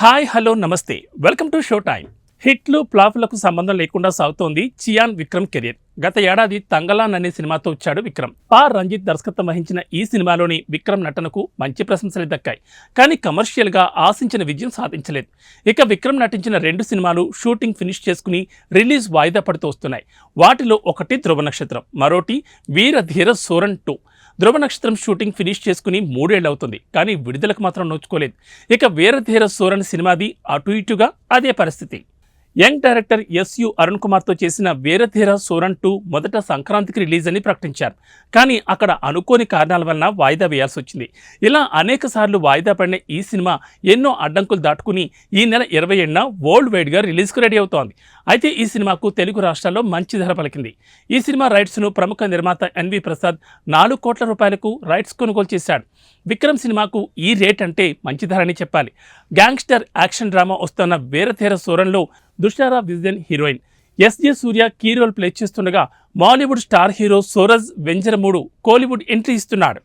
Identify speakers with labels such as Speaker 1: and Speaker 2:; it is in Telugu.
Speaker 1: హాయ్ హలో నమస్తే. వెల్కమ్ టు షో టైం హిట్లు ప్లాఫ్లకు సంబంధం లేకుండా సాగుతోంది చియాన్ విక్రమ్ కెరీర్. గత ఏడాది తంగలాన్ అనే సినిమాతో వచ్చాడు విక్రమ్. పా. రంజిత్ దర్శకత్వం వహించిన ఈ సినిమాలోని విక్రమ్ నటనకు మంచి ప్రశంసలు దక్కాయి. కానీ కమర్షియల్గా ఆశించిన విజయం సాధించలేదు. ఇక విక్రమ్ నటించిన రెండు సినిమాలు షూటింగ్ ఫినిష్ చేసుకుని రిలీజ్ వాయిదా పడుతూ వస్తున్నాయి. వాటిలో ఒకటి ధ్రువ నక్షత్రం మరోటి వీర ధీర సోరన్ టూ. ధ్రువ నక్షత్రం షూటింగ్ ఫినిష్ చేసుకుని మూడేళ్ళు అవుతుంది కానీ విడుదలకు మాత్రం నోచుకోలేదు. ఇక వీరధీర సోరన్ సినిమాది అటు ఇటుగా అదే పరిస్థితి. యంగ్ డైరెక్టర్ ఎస్యు అరుణ్ కుమార్తో చేసిన వీరధీర సోరన్ టూ మొదట సంక్రాంతికి రిలీజ్ అని ప్రకటించారు. కానీ అక్కడ అనుకోని కారణాల వలన వాయిదా వేయాల్సి వచ్చింది ఇలా అనేక సార్లు వాయిదా పడిన ఈ సినిమా ఎన్నో అడ్డంకులు దాటుకుని ఈ నెల ఇరవై ఏడున వరల్డ్ వైడ్గా రిలీజ్కు రెడీ అవుతోంది. అయితే ఈ సినిమాకు తెలుగు రాష్ట్రాల్లో మంచి ధర పలికింది. ఈ సినిమా రైట్స్ను ప్రముఖ నిర్మాత ఎన్వి ప్రసాద్ నాలుగు కోట్ల రూపాయలకు రైట్స్ కొనుగోలు చేశాడు. విక్రమ్ సినిమాకు ఈ రేట్ అంటే మంచి ధర అని చెప్పాలి. గ్యాంగ్స్టర్ యాక్షన్ డ్రామా వస్తున్న వేరతేర సూరంలో Dushara Vijayan heroine SJ Suriya key role play చేస్తుండగా Mollywood star hero Suraj Venjaramoodu Kollywood entry ఇస్తున్నాడు.